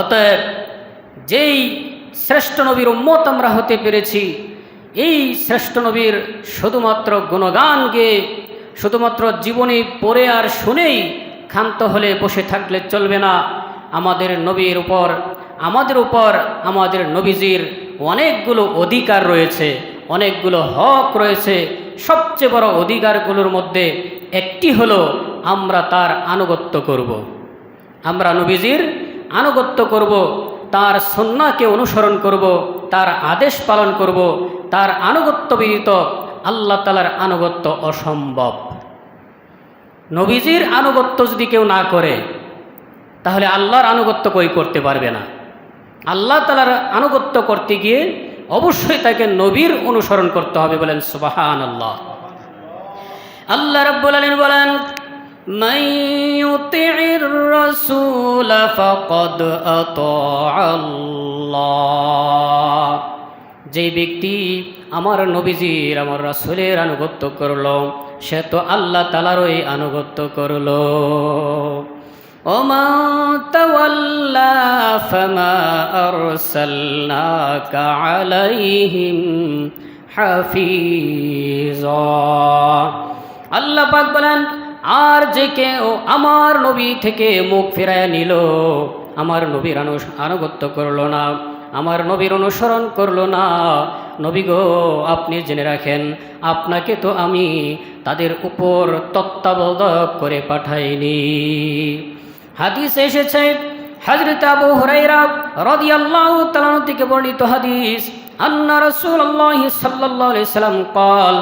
অতএব যেই শ্রেষ্ঠ নবীর উম্মত আমরা হতে পেরেছি, এই শ্রেষ্ঠ নবীর শুধুমাত্র গুণগান শুধুমাত্র জীবনী পড়ে আর শুনেই ক্ষান্ত হলে বসে থাকলে চলবে না আমাদের নবীর উপর, আমাদের উপর, আমাদের নবীজির অনেকগুলো অধিকার রয়েছে, অনেকগুলো হক রয়েছে সবচেয়ে বড় অধিকারগুলোর মধ্যে একটি হলো আমরা তার আনুগত্য করব। আমরা নবীজির আনুগত্য করব, তার সন্নাকে অনুসরণ করব, তার আদেশ পালন করব, তার আনুগত্য বিদিত আল্লাহ তালার আনুগত্য অসম্ভব। নবীজির আনুগত্য যদি কেউ না করে, তাহলে আল্লাহর আনুগত্য কই করতে পারবে না? আল্লাহ তালার আনুগত্য করতে গিয়ে অবশ্যই তাকে নবীর অনুসরণ করতে হবে বলেন সুবাহান আল্লাহ আল্লাহ রব্বুল আলমিন বলেন من يطع الرسول فقد أطاع الله যে ব্যক্তি আমার নবীজির আমার রাসূলের আনুগত্য করলো সে তো আল্লাহ তালারই আনুগত্য করলো ومن تولى فما أرسلناك عليهم حفيظا আল্লাহ পাক বলেন আর যে কেউ আমার নবী থেকে মুখ ফিরায় নিল আমার নবীর আনু আনুগত্য করলো না আমার নবীর অনুসরণ করলো না নবী গো আপনি জেনে রাখেন আপনাকে তো আমি তাদের উপর তত্ত্বাবধায়ক করে পাঠাইনি হাদিস এসেছে হজরত আবু হুরাইরা রাদিয়াল্লাহু তাআলা থেকে বর্ণিত হাদিস আন্না রাসূলুল্লাহ সাল্লাল্লাহু আলাইহি সাল্লাম قال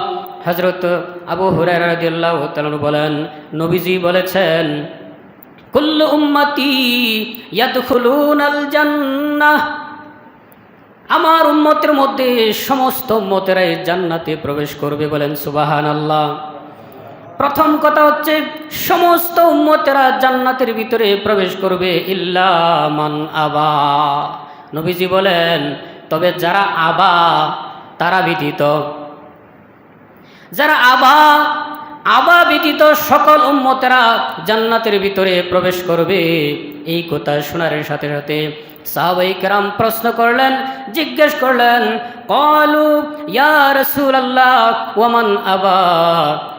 হযরত আবু হুরায়রা রাদিয়াল্লাহু বলেন, নবীজি বলেছেন আমার উম্মতের মধ্যে সমস্ত উম্মতেরাই জান্নাতে প্রবেশ করবে বলেন সুবাহান আল্লাহ প্রথম কথা হচ্ছে, সমস্ত উম্মতেরা জান্নাতের ভিতরে প্রবেশ করবে ইল্লা মান আবা। নবীজি বলেন, তবে যারা আবা, তারা ব্যতীত যারা আবা আবা ব্যতীত সকল উম্মতেরা জান্নাতের ভিতরে প্রবেশ করবে। এই কথা শোনার সাথে সাথে সাহাবাই কেরাম প্রশ্ন করলেন, জিজ্ঞেস করলেন, কলু, ইয়া রসুল আল্লাহ ওমান আবা?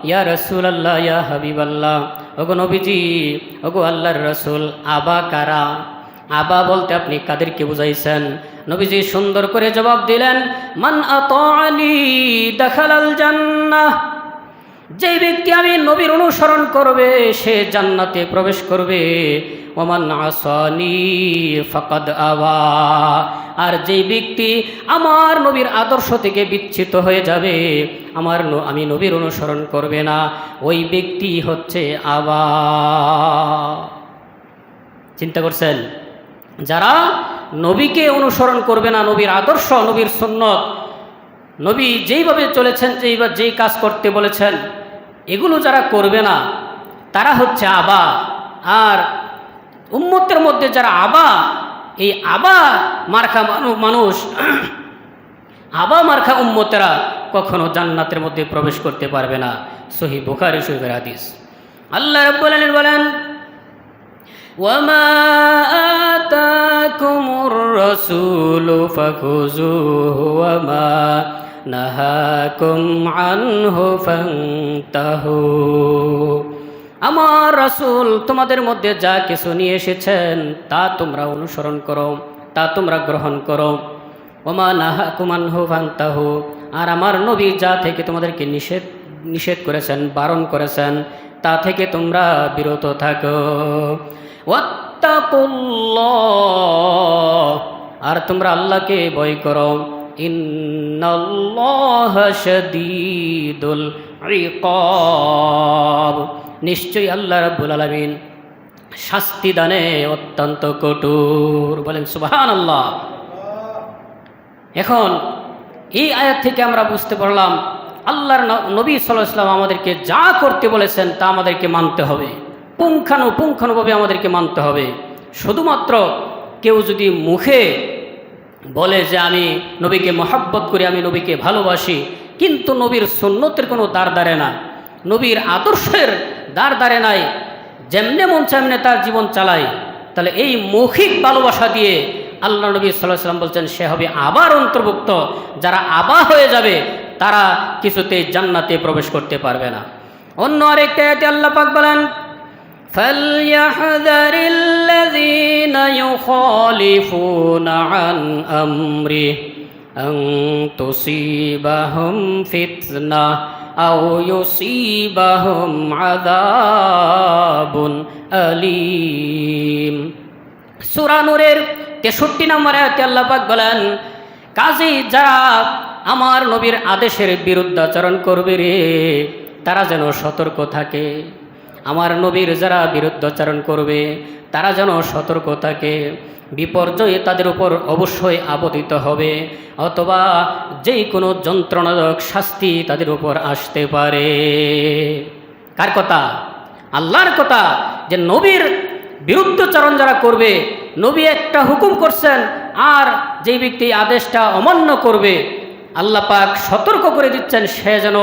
ইয়া রসুল আল্লাহ ইয়া হাবিব আল্লাহ ওগো নবীজি, ওগো আল্লাহর রসুল, আবা কারা? আবা বলতে আপনি কাদেরকে বুঝাইছেন? নবীজি সুন্দর করে জবাব দিলেন, মান আলী দেখালাল জান্নাহ। যে ব্যক্তি আমি নবীর অনুসরণ করবে, সে জান্নাতে প্রবেশ করবে। ওমান আসানি ফাকাদ আবা আর যে ব্যক্তি আমার নবীর আদর্শ থেকে বিচ্ছিত হয়ে যাবে, আমার আমি নবীর অনুসরণ করবে না। ওই ব্যক্তি হচ্ছে আবা চিন্তা করছেন? যারা নবীকে অনুসরণ করবে না, নবীর আদর্শ, নবীর সুন্নত, নবী যেইভাবে চলেছেন, যেইভাবে যেই কাজ করতে বলেছেন, এগুলো যারা করবে না, তারা হচ্ছে আবা। আর উম্মতের মধ্যে যারা আবা, এই আবা মার্খা মানুষ, আবা মার্খা উম্মতেরা কখনো জান্নাতের মধ্যে প্রবেশ করতে পারবে না। সহি বুখারি শরীফের হাদিস। আল্লাহ রব্বুল আলামিন বলেন وما آتاكم الرسول فخذوه وما نهاكم عنه فانتهوا আমার রাসূল তোমাদের মধ্যে যা কিছু নিয়ে এসেছেন তা তোমরা অনুসরণ করো তা তোমরা গ্রহণ করো ওমা নাহা কুমানহু ফান্তাহু আর আমার নবী যা থেকে তোমাদেরকে নিষেধ নিষেধ করেছেন বারণ করেছেন তা থেকে তোমরা বিরত থাকো আর তোমরা আল্লাহকে ভয় করো। ইন্নাল্লাহ নিশ্চয়ই আল্লাহ রাব্বুল আলামিন শাস্তি দানে অত্যন্ত কঠোর। বলেন, সুবহানাল্লাহ। এখন এই আয়াত থেকে আমরা বুঝতে পারলাম, আল্লাহর নবী সাল্লাহ ইসলাম আমাদেরকে যা করতে বলেছেন তা আমাদেরকে মানতে হবে। পুঙ্খানু পুঙ্খানুভাবে আমাদেরকে মানতে হবে। শুধুমাত্র কেউ যদি মুখে বলে যে আমি নবীকে মহাব্বত করি, আমি নবীকে ভালোবাসি, কিন্তু নবীর সুন্নতের কোনো দ্বার দাঁড়ে না নবীর আদর্শের দ্বার দাঁড়ে নাই, যেমনে মন চামনে তার জীবন চালায় তাহলে এই মৌখিক ভালোবাসা দিয়ে আল্লাহ নবী সাল্লাহ সাল্লাম বলছেন, সে হবে আবার অন্তর্ভুক্ত, যারা আবা হয়ে যাবে, তারা কিছুতেই জান্নাতে প্রবেশ করতে পারবে না। অন্য আরেকটা আল্লাহ পাক বলেন فليحذر الذين يخالفون عن أمره أن تصيبهم فتنة أو يصيبهم عذاب أليم সূরা নূরের তেষট্টি নম্বর আয়াতে আল্লাহ পাক বলেন কাজী যারা আমার নবীর আদেশের বিরুদ্ধাচরণ করবে রে তারা যেন সতর্ক থাকে আমার নবীর যারা বিরুদ্ধাচরণ করবে, তারা যেন সতর্ক থাকে বিপর্যয়ে তাদের উপর অবশ্যই আপতিত হবে, অথবা যেই কোনো যন্ত্রণাদায়ক শাস্তি তাদের উপর আসতে পারে। কার কথা? আল্লাহর কথা, যে নবীর বিরুদ্ধচারণ যারা করবে, নবী একটা হুকুম করছেন, আর যেই ব্যক্তি আদেশটা অমান্য করবে, আল্লাহ পাক সতর্ক করে দিচ্ছেন, সে যেন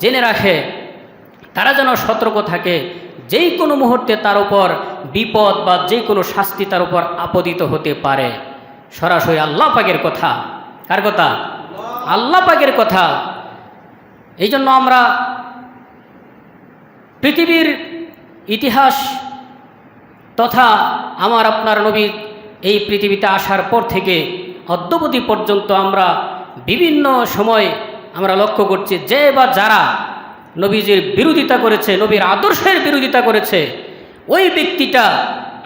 জেনে রাখে। তারা যেন সতর্ক থাকে, যেই কোনো মুহূর্তে তার উপর বিপদ বা যে কোনো শাস্তি তার উপর আপদিত হতে পারে। সরাসরি আল্লাহ পাকের কথা। কার কথা? আল্লাহ পাকের কথা। এই জন্য আমরা পৃথিবীর ইতিহাস তথা আমার আপনার নবী এই পৃথিবীতে আসার পর থেকে অদ্যবধি পর্যন্ত আমরা বিভিন্ন সময় আমরা লক্ষ্য করছি, যে বা যারা নবীজির বিরোধিতা করেছে, নবীর আদর্শের বিরোধিতা করেছে, ওই ব্যক্তিটা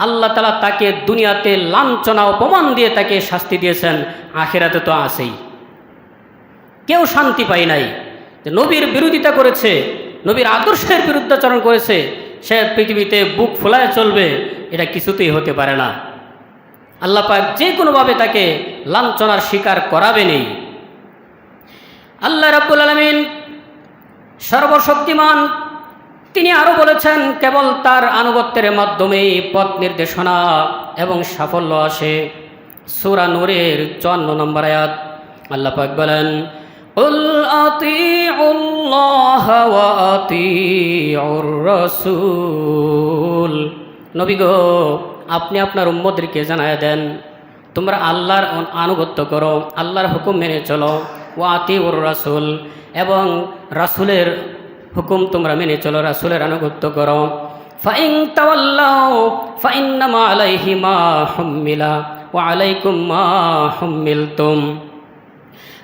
আল্লাহ তালা তাকে দুনিয়াতে লাঞ্ছনা, অপমান দিয়ে তাকে শাস্তি দিয়েছেন, আখেরাতে তো আসেই কেউ শান্তি পায় নাই নবীর বিরোধিতা করেছে, নবীর আদর্শের বিরুদ্ধাচরণ করেছে, সে পৃথিবীতে বুক ফোলায় চলবে, এটা কিছুতেই হতে পারে না। আল্লাহ পাক যে কোনোভাবে তাকে লাঞ্ছনার শিকার করাবেনই আল্লাহ রাব্বুল আলমিন সর্বশক্তিমান তিনি আরও বলেছেন কেবল তার আনুগত্যের মাধ্যমেই পথ নির্দেশনা এবং সাফল্য আসে সুরা নূরের চুয়ান্ন নম্বর আয়াত আল্লাহ পাক বলেন قل أطيعوا الله وأطيعوا الرسول নবী গো আপনি আপনার উম্মদেরকে জানায় দেন তোমরা আল্লাহর আনুগত্য করো আল্লাহর হুকুম মেনে চলো ও আতি ওর রাসুল। এবং রাসুলের হুকুম তোমরা মেনে চলো, রাসুলের আনুগত্য করো। ফাইন তাওয়াল্লাও ফাইন্নামা আলাইহি মা হুম্মিলা ও আলাইকুম মা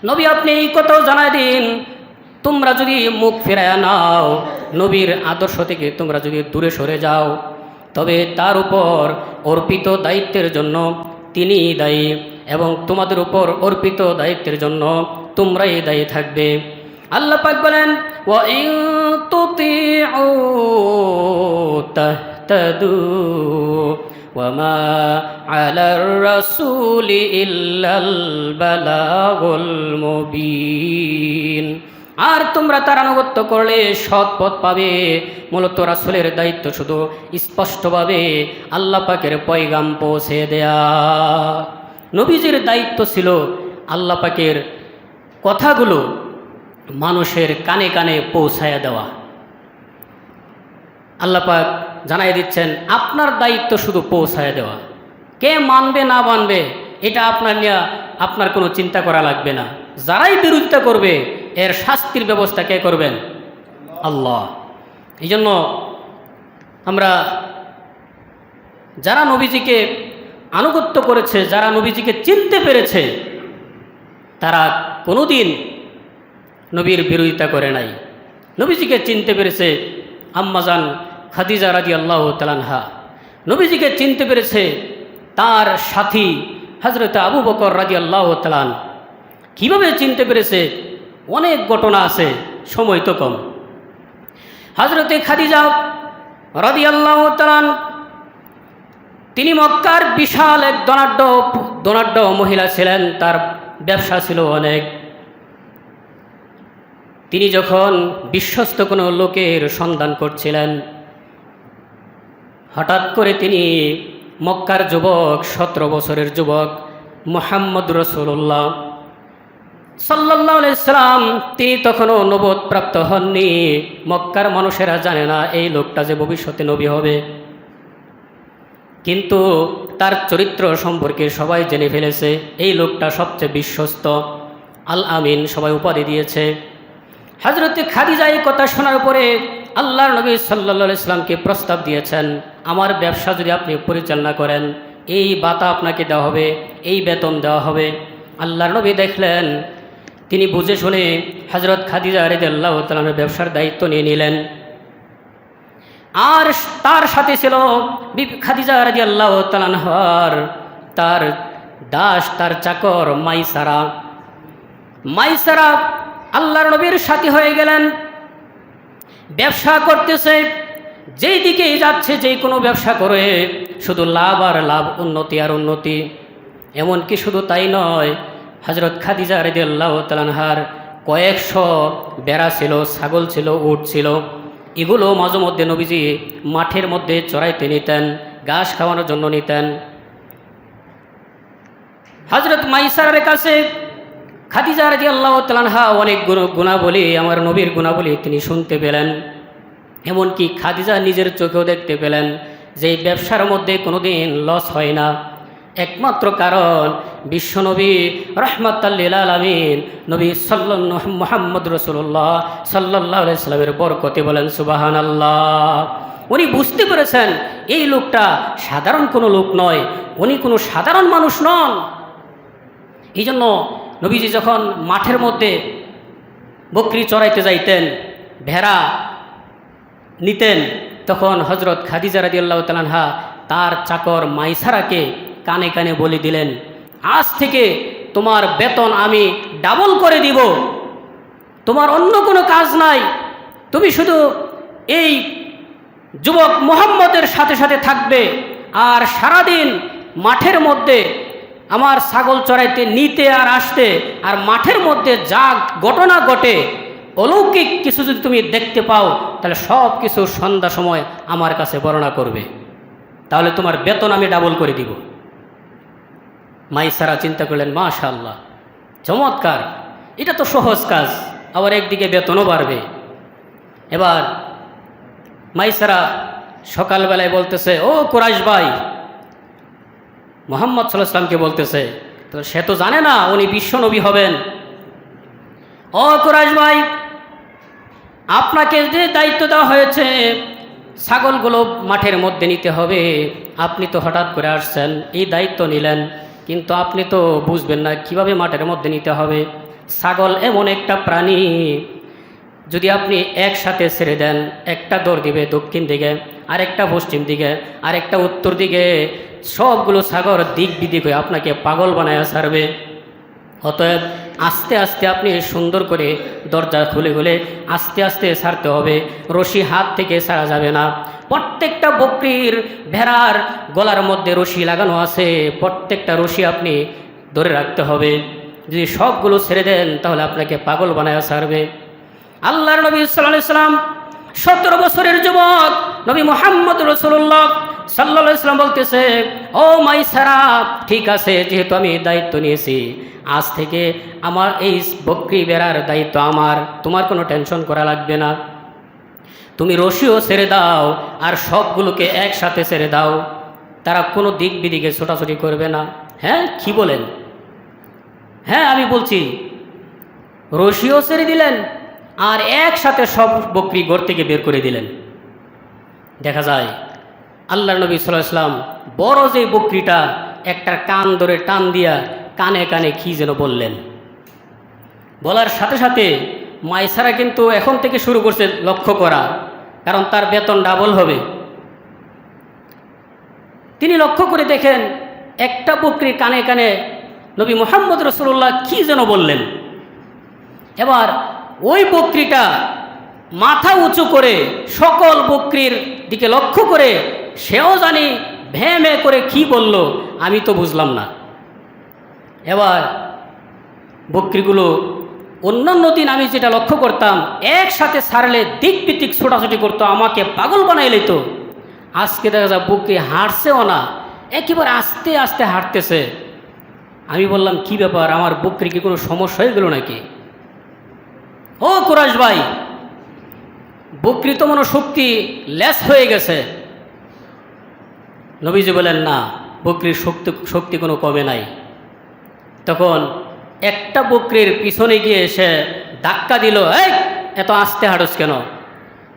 নবী, আপনি এই কথাও জানায় দিন, তোমরা যদি মুখ ফেরায় নাও, নবীর আদর্শ থেকে তোমরা যদি দূরে সরে যাও, তবে তার উপর অর্পিত দায়িত্বের জন্য তিনি দায়ী, এবং তোমাদের উপর অর্পিত দায়িত্বের জন্য তোমরাই দায়ী থাকবে আল্লাহ পাক বলেন وَإِن تُطِيعُوا تَهْتَدُوا وما على الرسول إلا البلاغ المبين আর তোমরা তার আনুগত্য করলে সৎ পথ পাবে মূলত রাসুলের দায়িত্ব শুধু স্পষ্টভাবে আল্লাহ পাকের পয়গাম পৌঁছে দেয়া নবীজির দায়িত্ব ছিল আল্লাহ পাকের কথাগুলো মানুষের কানে কানে পৌঁছায়া দেওয়া। আল্লাহ পাক জানাই দিচ্ছেন, আপনার দায়িত্ব শুধু পৌঁছায় দেওয়া। কে মানবে না মানবে, এটা আপনার নিয়ে আপনার কোনো চিন্তা করা লাগবে না। যারাই বিরোধিতা করবে, এর শাস্তির ব্যবস্থা কে করবেন? আল্লাহ। এই জন্য আমরা যারা নবীজিকে আনুগত্য করেছে, যারা নবীজিকে চিনতে পেরেছে তারা কোনোদিন নবীর বিরোধিতা করে নাই। নবীজিকে চিনতে পেরেছে আম্মাজান খাদিজা রাজি আল্লাহ তালানহা নবীজিকে চিনতে পেরেছে তার সাথী হজরত আবু বকর রাজি আল্লাহ তালান কীভাবে চিনতে পেরেছে? অনেক ঘটনা আছে, সময় তো কম। হজরতে খাদিজা রাজি আল্লাহ তালান তিনি মক্কার বিশাল এক দনাঢ্য দনাঢ্য মহিলা ছিলেন, তার ব্যবসা ছিল অনেক। তিনি যখন বিশ্বস্ত কোনো লোকের সন্ধান করছিলেন, হঠাৎ করে তিনি মক্কার যুবক, সতেরো বছরের যুবক মোহাম্মদ রসুল্লাহ সাল্লাহ ইসলাম তিনি তখনও নবোধ প্রাপ্ত হননি। মক্কার মানুষেরা জানে না এই লোকটা যে ভবিষ্যতে নবী হবে। কিন্তু তার চরিত্র সম্পর্কে সবাই জেনে ফেলেছে, এই লোকটা সবচেয়ে বিশ্বস্ত। আল আমিন সবাই উপাধি দিয়েছে। হজরত খাদিজা এই কথা শোনার পরে আল্লাহর নবী সাল্লা ইসলামকে প্রস্তাব দিয়েছেন, আমার ব্যবসা যদি আপনি পরিচালনা করেন, এই বাতা আপনাকে দেওয়া হবে, এই বেতন দেওয়া হবে। আল্লাহর নবী দেখলেন, তিনি বুঝে শুনে হজরত খাদিজা রেদ আল্লাহ তালামের ব্যবসার দায়িত্ব নিয়ে নিলেন। আর তার সাথে ছিল খাদিজা তার দাস, তার চাকর মাইসারা। মাইসারা আল্লাহর নবীর সাথী হয়ে গেলেন, ব্যবসা করতেছে, যেই দিকেই যাচ্ছে যে কোনো ব্যবসা করে, শুধু লাভ আর লাভ, উন্নতি আর উন্নতি। এমনকি শুধু তাই নয় হজরত খাদিজা রেদি আল্লাহ তালানহার কয়েকশো বেড়া ছিল, ছাগল ছিল, উট ছিল। এগুলো মাঝে মধ্যে নবীজি মাঠের মধ্যে চড়াইতে নিতেন, ঘাস খাওয়ানোর জন্য নিতেন। হজরত মাইসারের কাছে খাদিজা রাজি আল্লাহ তালানহা অনেক গুণ- গুণাবলী, আমার নবীর গুণাবলী তিনি শুনতে পেলেন। এমনকি খাদিজা নিজের চোখেও দেখতে পেলেন যে ব্যবসার মধ্যে কোনোদিন লস হয় না। একমাত্র কারণ বিশ্বনবী রহমতাল্লিল আলমিন, নবী সাল্লাহ মোহাম্মদ রসুল্লাহ সাল্লাহ সাল্লামের বরকতে বলেন সুবাহান আল্লাহ উনি বুঝতে পেরেছেন এই লোকটা সাধারণ কোনো লোক নয়, উনি কোনো সাধারণ মানুষ নন। এই জন্য নবীজি যখন মাঠের মধ্যে বকরি চড়াইতে যাইতেন, ভেড়া নিতেন, তখন হজরত খাদিজা রাদি আল্লাহ তালানহা তার চাকর মাইসারাকে কানে কানে বলে দিলেন, আজ থেকে তোমার বেতন আমি ডাবল করে দিব। তোমার অন্য কোনো কাজ নাই। তুমি শুধু এই যুবক মোহাম্মদের সাথে সাথে থাকবে আর সারাদিন মাঠের মধ্যে আমার ছাগল চড়াইতে নিতে আর আসতে আর মাঠের মধ্যে যা ঘটনা ঘটে, অলৌকিক কিছু যদি তুমি দেখতে পাও, তাহলে সব কিছু সন্ধ্যা সময় আমার কাছে বর্ণনা করবে। তাহলে তোমার বেতন আমি ডাবল করে দিব। মাইসারা চিন্তা করলেন মাশাল্লাহ চমৎকার। এটা তো সহজ কাজ, আবার একদিকে বেতনও বাড়বে। এবার মাইসারা সকালবেলায় বলতেছে, ও কুরাইশ ভাই, মোহাম্মদ সাল্লাহামকে বলতেছে, তো সে তো জানে না, উনি বিশ্বনবী হবেন। ও কুরাইশ ভাই, আপনাকে যে দায়িত্ব দেওয়া হয়েছে, ছাগলগুলো মাঠের মধ্যে নিতে হবে, আপনি তো হঠাৎ করে আসছেন, এই দায়িত্ব নিলেন। কিন্তু আপনি তো বুঝবেন না কীভাবে মাঠের মধ্যে নিতে হবে। ছাগল এমন একটা প্রাণী। যদি আপনি একসাথে ছেড়ে দেন, একটা দৌড় দিবে দক্ষিণ দিকে, আরেকটা পশ্চিম দিকে, আরেকটা উত্তর দিকে, সবগুলো সাগর দিক বিদিক হয়ে আপনাকে পাগল বানায় সারবে অতএব আস্তে আস্তে আপনি সুন্দর করে দরজা খুলে খুলে আস্তে আস্তে সারতে হবে। রশি হাত থেকে সারা যাবে না। প্রত্যেকটা বকরির ভেড়ার গলার মধ্যে রশি লাগানো আছে। প্রত্যেকটা রশি আপনি ধরে রাখতে হবে। যদি সবগুলো ছেড়ে দেন, তাহলে আপনাকে পাগল বানায় ছাড়বে। আল্লাহর নবী সাল্লাম সতেরো বছরের যুবক নবী মোহাম্মদ রসুল্লাহ সাল্লা ইসলাম বলতেছে, ও মাই সারা, ঠিক আছে, যেহেতু আমি দায়িত্ব নিয়েছি, আজ থেকে আমার এই বকরি বেড়ার দায়িত্ব আমার। তোমার কোনো টেনশন করা লাগবে না। তুমি রশিও ছেড়ে দাও আর সবগুলোকে একসাথে ছেড়ে দাও। তারা কোনো দিক বিদিকে ছোটাছুটি করবে না। হ্যাঁ কি বলেন? হ্যাঁ আমি বলছি, রশিও ছেড়ে দিলেন আর একসাথে সব বকরি ঘর থেকে বের করে দিলেন। দেখা যায় আল্লাহ নবী সাল্লাহ ইসলাম বড় যে বকরিটা একটা কান ধরে টান দিয়া কানে কানে কি যেন বললেন। বলার সাথে সাথে মাইসারা কিন্তু এখন থেকে শুরু করছে লক্ষ্য করা, কারণ তার বেতন ডাবল হবে। তিনি লক্ষ্য করে দেখেন, একটা বকরির কানে কানে নবী মোহাম্মদ রসুল্লাহ কি যেন বললেন। এবার ওই বকরিটা মাথা উঁচু করে সকল বকরির দিকে লক্ষ্য করে সেও জানি ভ্যাঁ ভ্যাঁ করে কি বলল, আমি তো বুঝলাম না। এবার বকরিগুলো অন্যান্য দিন আমি যেটা লক্ষ্য করতাম, একসাথে সারলে দিক বিদিক ছোটাছুটি করতো, আমাকে পাগল বানাইলে তো আজকে দেখা যায় বকরি হাঁটছেও না, একেবারে আস্তে আস্তে হাঁটতেছে। আমি বললাম, কি ব্যাপার, আমার বকরি কি কোনো সমস্যা হয়ে গেল নাকি? ও কুরাশ ভাই বকরি তো মনে শক্তি লেস হয়ে গেছে। নবীজি বলেন না বকরির শক্তি শক্তি কোনো কমে নাই। তখন একটা বকরির পিছনে গিয়ে এসে ধাক্কা দিল, এই, এত আসতে হাঁটস কেন?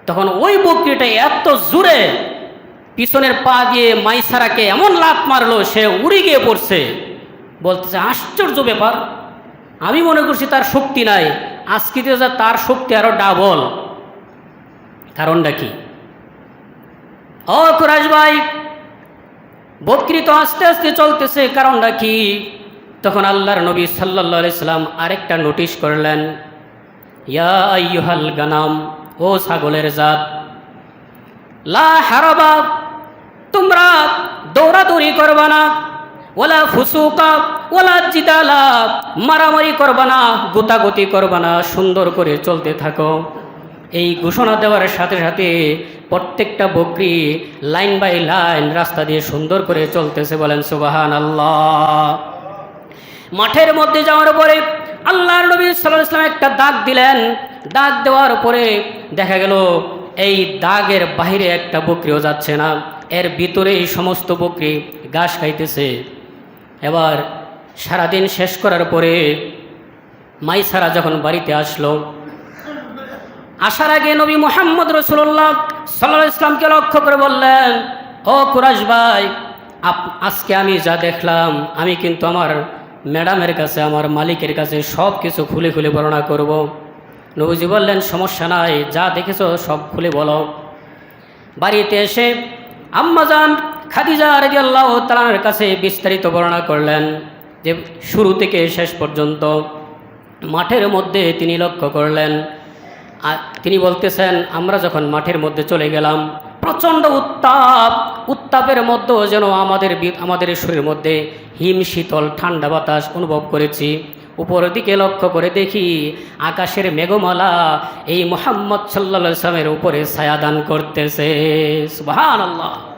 তখন ওই বকরিটা এত জোরে পিছনের পা দিয়ে মাইসারাকে এমন লাত মারলো, সে উড়ে গিয়ে পড়ছে। বলতেছে, আশ্চর্য ব্যাপার, আমি মনে করছি তার শক্তি নাই, আজকে তার শক্তি আরও ডাবল। কারণটা কি? কুরাজ ভাই, বকরি তো আস্তে আস্তে চলতেছে, কারণটা কি? তখন আল্লাহর নবী সাল্লাহ সাল্লাম আরেকটা নোটিশ করলেন, ইয়া আইয়ুহাল গানাম, ও ছাগলের জাত, লা হারাবা, তোমরা দৌড়াদৌড়ি করবা না ওলা ফুসুকা ওলা জিদালা, মারামারি করবা না, গুতাগুতি করবা না, সুন্দর করে চলতে থাকো। এই ঘোষণা দেওয়ার সাথে সাথে প্রত্যেকটা বকরি লাইন বাই লাইন রাস্তা দিয়ে সুন্দর করে চলতেছে বলেন সুবাহান আল্লাহ মাঠের মধ্যে যাওয়ার পরে আল্লাহর নবী সাল্লাহ ইসলাম একটা দাগ দিলেন। দাগ দেওয়ার পরে দেখা গেল, এই দাগের বাইরে একটা বকরিও যাচ্ছে না। এর ভিতরে এই সমস্ত বকরি ঘাস খাইতেছে। এবার সারাদিন শেষ করার পরে মাইসারা যখন বাড়িতে আসলো, আসার আগে নবী মোহাম্মদ রসুল্লাহ সাল্লাহ ইসলামকে লক্ষ্য করে বললেন, ও কুরাশ ভাই আজকে আমি যা দেখলাম, আমি কিন্তু আমার ম্যাডামের কাছে, আমার মালিকের কাছে সব কিছু খুলে খুলে বর্ণনা করব। নবীজি বললেন, সমস্যা নাই, যা দেখেছ সব খুলে বলো বাড়িতে এসে আম্মাজান খাদিজা রাজি আল্লাহ তালার কাছে বিস্তারিত বর্ণনা করলেন যে, শুরু থেকে শেষ পর্যন্ত মাঠের মধ্যে তিনি লক্ষ্য করলেন তিনি বলতেছেন, আমরা যখন মাঠের মধ্যে চলে গেলাম, প্রচণ্ড উত্তাপ উত্তাপের মধ্যেও যেন আমাদের আমাদের শরীরের মধ্যে হিম, শীতল, ঠান্ডা বাতাস অনুভব করেছি। উপরের দিকে লক্ষ্য করে দেখি আকাশের মেঘমালা এই মোহাম্মদ সাল্লা সালামের উপরে ছায়া দান করতেছে। সুবাহ আল্লাহ